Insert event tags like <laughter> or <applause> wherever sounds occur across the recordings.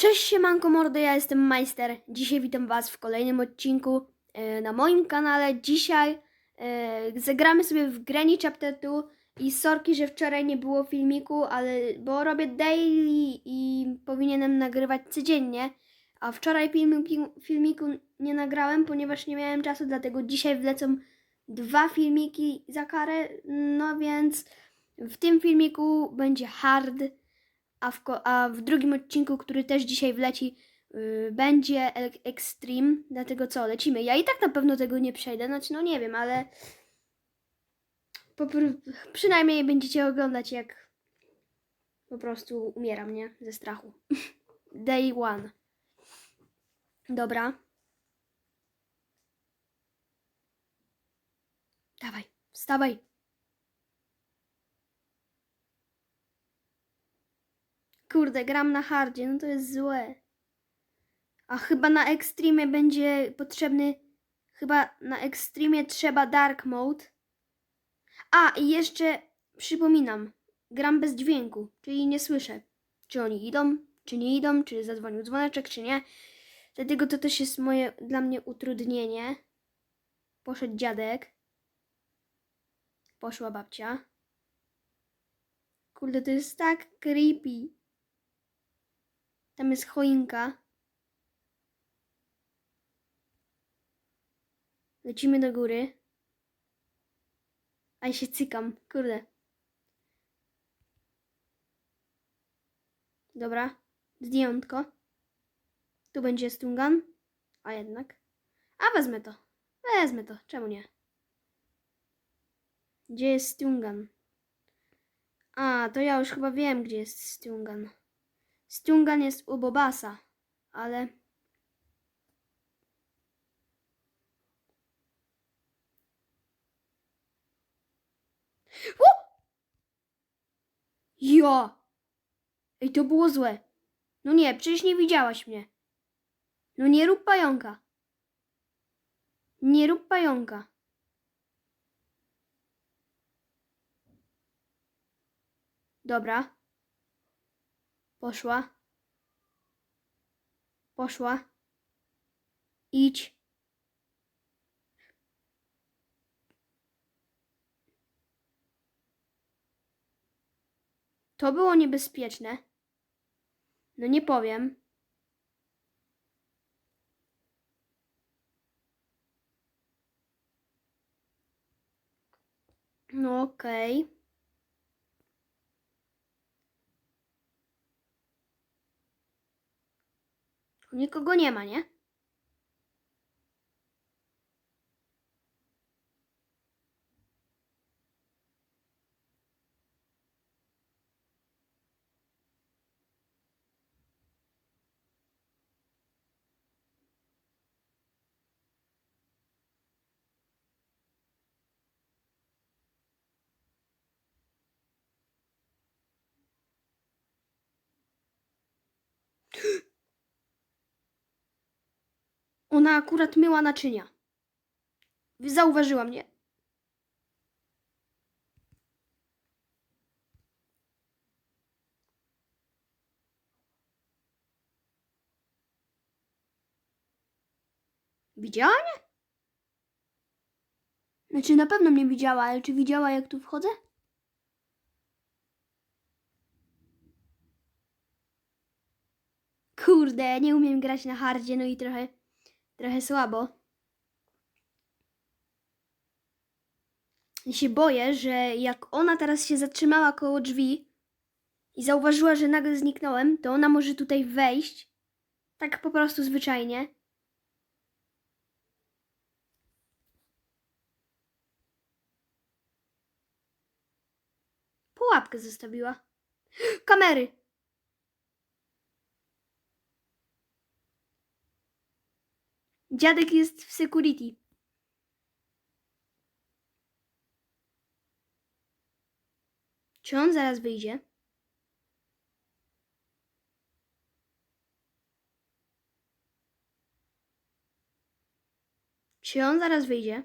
Cześć siemanko mordy, ja jestem Majster. Dzisiaj witam was w kolejnym odcinku e, na moim kanale. Dzisiaj e, zagramy sobie w Granny Chapter 2 i sorki, że wczoraj nie było filmiku, ale bo robię daily i powinienem nagrywać codziennie, a wczoraj filmiku, nie nagrałem, ponieważ nie miałem czasu, dlatego dzisiaj wlecą dwa filmiki za karę, no więc w tym filmiku będzie hard, a w, a w drugim odcinku, który też dzisiaj wleci, yy, będzie Extreme. Dlatego co, lecimy. Ja i tak na pewno tego nie przejdę, znaczy no nie wiem, ale popr- przynajmniej będziecie oglądać jak po prostu umieram, nie? Ze strachu. <laughs> Day one. Dobra. Dawaj, wstawaj. Kurde, gram na hardzie, no to jest złe. A chyba na ekstremie będzie potrzebny. Chyba na ekstremie trzeba dark mode. A i jeszcze przypominam, gram bez dźwięku, czyli nie słyszę, czy oni idą, czy nie idą, czy zadzwonił dzwoneczek, czy nie. Dlatego to też jest moje dla mnie utrudnienie. Poszedł dziadek. Poszła babcia. Kurde, to jest tak creepy. Tam jest choinka. Lecimy do góry. A ja się cykam, kurde. Dobra, zdjętko. Tu będzie stungan. A jednak. A wezmę to. Wezmę to, czemu nie? Gdzie jest stungan? A, to ja już chyba wiem, gdzie jest stungan. Stungan jest u Bobasa, ale... U! Jo! Ej, to było złe. No nie, przecież nie widziałaś mnie. No nie rób pająka. Nie rób pająka. Dobra. Poszła. Poszła. Idź. To było niebezpieczne. No nie powiem. No okej. Nikogo nie ma, nie? Ona akurat myła naczynia. Zauważyła mnie. Widziała mnie? Znaczy na pewno mnie widziała, ale czy widziała jak tu wchodzę? Kurde, nie umiem grać na hardzie, no i trochę, trochę słabo. Ja się boję, że jak ona teraz się zatrzymała koło drzwi i zauważyła, że nagle zniknąłem, to ona może tutaj wejść. Tak po prostu zwyczajnie. Pułapkę zostawiła. <gasps> Kamery! Dziadek jest w security. Czy on zaraz wyjdzie? Czy on zaraz wyjdzie?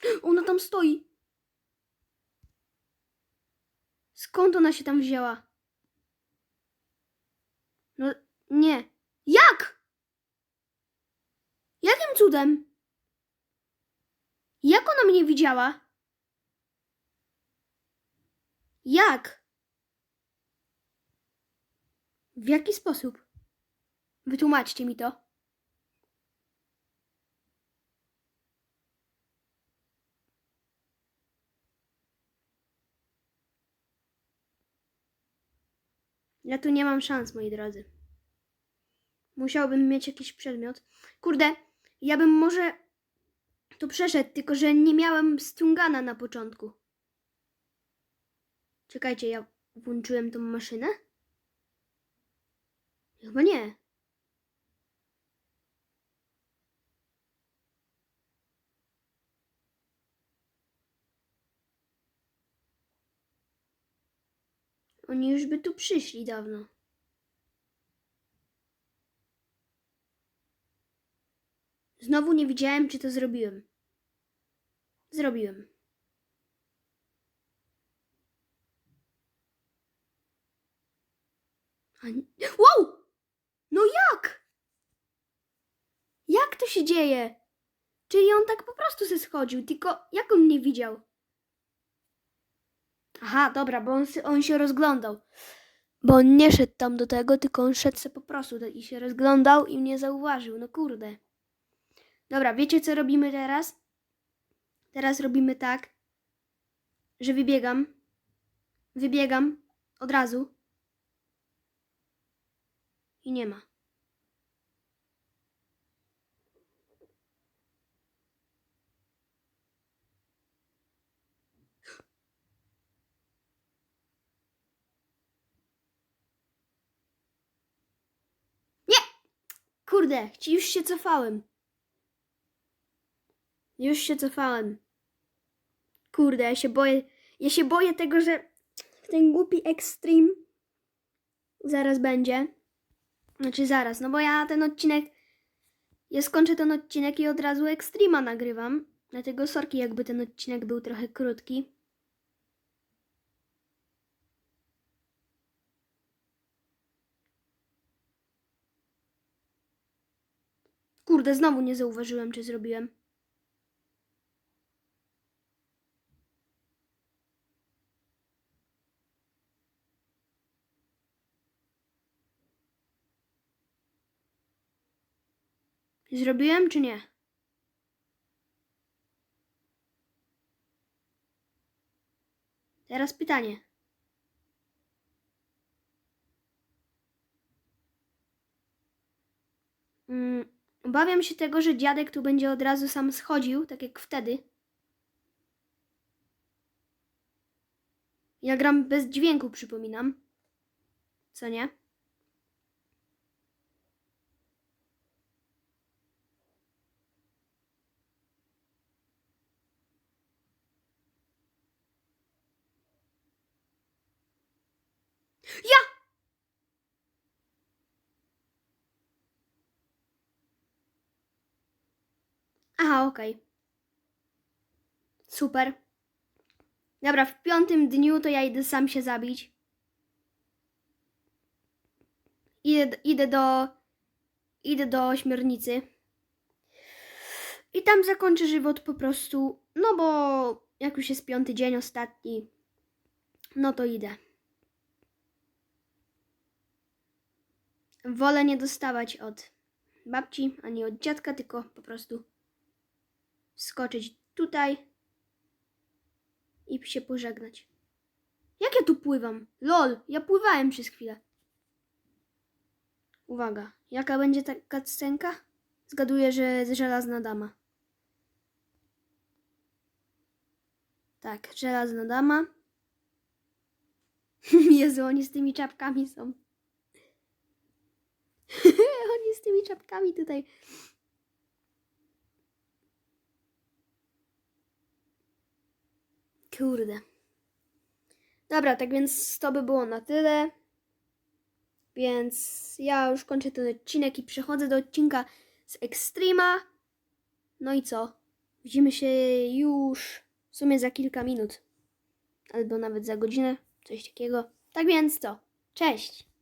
<gasps> Ona tam stoi. Skąd ona się tam wzięła? No, nie. Jak? Jakim cudem? Jak ona mnie widziała? Jak? W jaki sposób? Wytłumaczcie mi to. Ja tu nie mam szans, moi drodzy. Musiałbym mieć jakiś przedmiot. Kurde, ja bym może to przeszedł, tylko że nie miałem stungana na początku. Czekajcie, ja włączyłem tą maszynę? Chyba nie. Oni już by tu przyszli dawno. Znowu nie widziałem, czy to zrobiłem. Zrobiłem. A nie... Wow! No jak? Jak to się dzieje? Czyli on tak po prostu se schodził, tylko jak on mnie widział? Aha, dobra, bo on, on się rozglądał. Bo on nie szedł tam do tego, tylko on szedł se po prostu i się rozglądał i mnie zauważył. No kurde. Dobra, wiecie co robimy teraz? Teraz robimy tak, że wybiegam. Wybiegam od razu. I nie ma. Nie! Kurde, już się cofałem. Już się cofałem. Kurde, ja się boję. Ja się boję tego, że ten głupi Extreme zaraz będzie. Znaczy zaraz, no bo ja ten odcinek. Ja skończę ten odcinek i od razu Extrema nagrywam. Dlatego sorki, jakby ten odcinek był trochę krótki. Kurde, znowu nie zauważyłem, czy zrobiłem. Zrobiłem czy nie? Teraz pytanie. Mm, obawiam się tego, że dziadek tu będzie od razu sam schodził, tak jak wtedy. Ja gram bez dźwięku, przypominam. Co nie? Ja! Aha, okej. Super. Dobra, w piątym dniu to ja idę sam się zabić. Idę, idę do. Idę do ośmiornicy. I tam zakończę żywot po prostu. No bo jak już jest piąty dzień, ostatni, no to idę. Wolę nie dostawać od babci ani od dziadka, tylko po prostu skoczyć tutaj i się pożegnać. Jak ja tu pływam? Lol, ja pływałem przez chwilę. Uwaga, jaka będzie taka scenka? Zgaduję, że żelazna dama. Tak, żelazna dama. <laughs> Jezu, oni z tymi czapkami są. <laughs> Oni z tymi czapkami tutaj. Kurde. Dobra, tak więc to by było na tyle. Więc ja już kończę ten odcinek i przechodzę do odcinka z Extrema. No i co? Widzimy się już w sumie za kilka minut. Albo nawet za godzinę. coś takiego. Tak więc co? Cześć!